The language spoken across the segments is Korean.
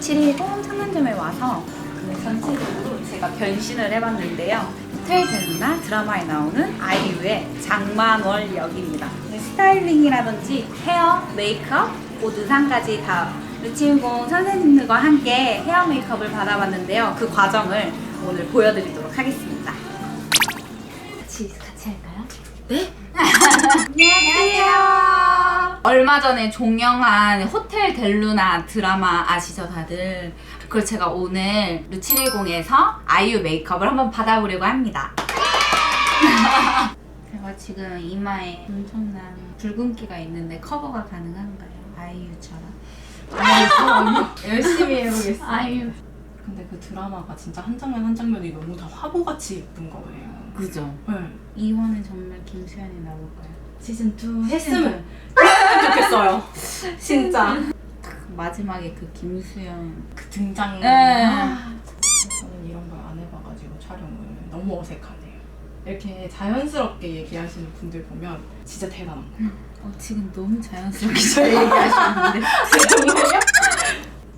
710 창문점에 와서 그 전체적으로 제가 변신을 해봤는데요. 델루나 드라마에 나오는 아이유의 장만월 역입니다. 네, 스타일링이라든지 헤어, 메이크업, 옷 의상까지 다 루치우공 선생님들과 함께 헤어 메이크업을 받아봤는데요. 그 과정을 오늘 보여드리도록 하겠습니다. 같이, 같이 할까요? 네? 안녕하세요. 얼마 전에 종영한 호텔 델루나 드라마 아시죠 다들? 그걸 제가 오늘 루치110에서 아이유 메이크업을 한번 받아보려고 합니다. 제가 지금 이마에 엄청난 붉은기가 있는데 커버가 가능한가요? 아이유처럼. 열심히 해보겠습니다. 아이유. 근데 그 드라마가 진짜 한 장면 한 장면이 너무 다 화보같이 예쁜 거예요. 그죠? 네. 이번에 정말 김수현이 나올까요? 시즌 2 했으면 했으면 좋겠어요. 진짜. 마지막에 그 김수현 그 등장. 네. 아, 저는 이런 걸 안 해봐가지고 촬영을 너무 어색하네요. 이렇게 자연스럽게 얘기하시는 분들 보면 진짜 대단한 거예요. 어, 지금 너무 자연스럽게 저 얘기하시는데 정말요?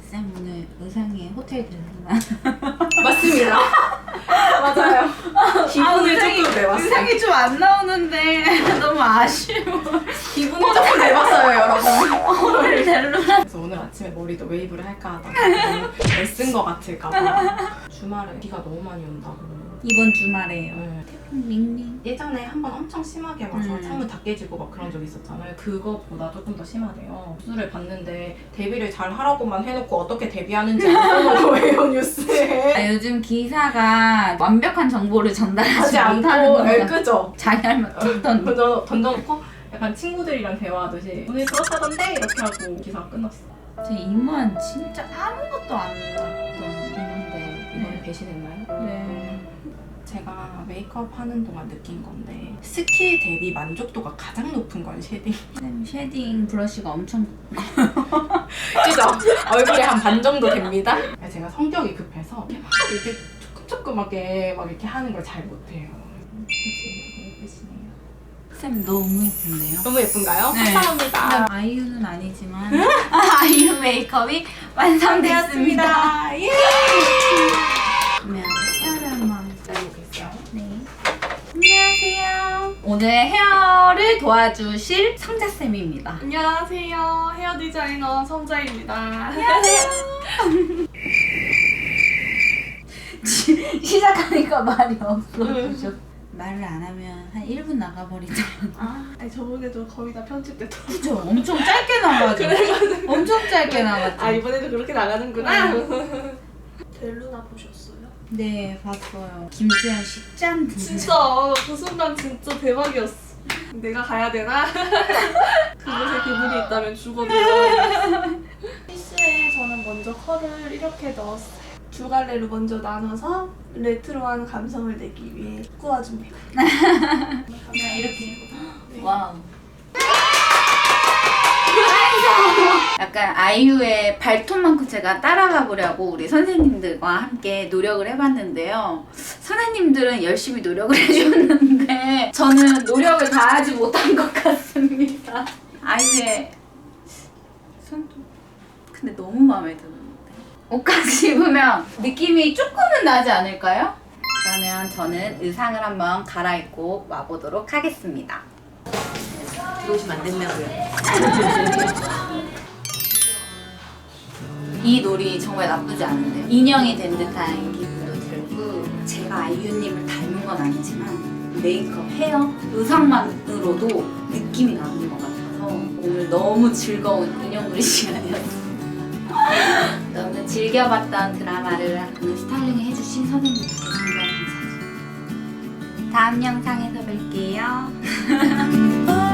쌤 오늘 의상이 호텔 델루나 맞습니다. 맞아요. 기분을 조금 내봤어요. 좀안 나오는데 아쉬워 기분을 조금 내봤어요, 여러분. 호텔 델루나 그래서 오늘 아침에 머리도 웨이브를 할까 하다가 너무 애쓴 거 같을까 봐 주말에 비가 너무 많이 온다고 이번 주말에요 네. 태풍 링링. 예전에 한 번 엄청 심하게 와서 음. 창문 다 깨지고 막 그런 적 있었잖아요. 그거보다 조금 더 심하대요. 뉴스를 봤는데 데뷔를 잘 하라고만 해놓고 어떻게 데뷔하는지 안 써놓은 거예요 뉴스에. 아, 요즘 기사가 완벽한 정보를 전달하지 하지 못하는 않고 네, 그죠? 자기 할 말 던져, 던져놓고 약간 친구들이랑 대화하듯이 오늘 그렇다던데 이렇게 하고 기사가 끝났어 제 이만 진짜 아무것도 안 났던 이건데 이번에 배신했나요? 네 제가 메이크업 하는 동안 느낀 건데 스킬 대비 만족도가 가장 높은 건 쉐딩 쌤 쉐딩 브러쉬가 엄청 그죠? 얼굴에 한반 정도 됩니다 제가 성격이 급해서 이렇게 막 이렇게 조금조금하게 막 이렇게 하는 걸 잘 못해요. 쌤 너무 예쁜데요? 너무 예쁜가요? 네. 감사합니다 아이유는 아니지만 아이유 메이크업이 완성되었습니다. 예! 그러면 헤어를 한번 해보겠어요 네. 안녕하세요. 오늘 헤어를 도와주실 성자 쌤입니다. 안녕하세요. 헤어 디자이너 성자입니다. 시작하니까 말이 없어. 말을 안 하면 한 1분 나가버리잖아. 아, 아니, 저번에도 거의 다 편집됐더라고요. 그죠? 엄청 짧게 나가죠? 엄청 짧게 나갔죠? 아, 이번에도 그렇게 나가는구나. 델루나 보셨어요? 네, 봤어요. 김수현 씨 짠! 진짜 그 순간 진짜 대박이었어. 내가 가야 되나? 그곳에 그분이 있다면 죽어도. 피스에 저는 먼저 컬을 이렇게 넣었어요. 두 갈래로 먼저 나눠서 레트로한 감성을 내기 위해 꾸어줍니다. 그냥 이렇게. 와우. 약간 아이유의 발톱만큼 제가 따라가 보려고 우리 선생님들과 함께 노력을 해봤는데요. 선생님들은 열심히 노력을 해주셨는데 저는 노력을 다하지 못한 것 같습니다. 아이유의 손톱. 근데 너무 마음에 드는데. 옷까지 입으면 느낌이 조금은 나지 않을까요? 그러면 저는 의상을 한번 갈아입고 와보도록 하겠습니다. 들어오시면 안 된다고요 이 놀이 정말 나쁘지 않은데요. 인형이 된 듯한 기분도 들고 제가 아이유님을 닮은 건 아니지만 메이크업, 헤어, 의상만으로도 느낌이 나는 것 같아서 오늘 너무 즐거운 인형놀이 시간이었습니다. 너무 즐겨봤던 드라마를 스타일링 해주신 선생님께 정말 감사드립니다. 다음 영상에서 뵐게요.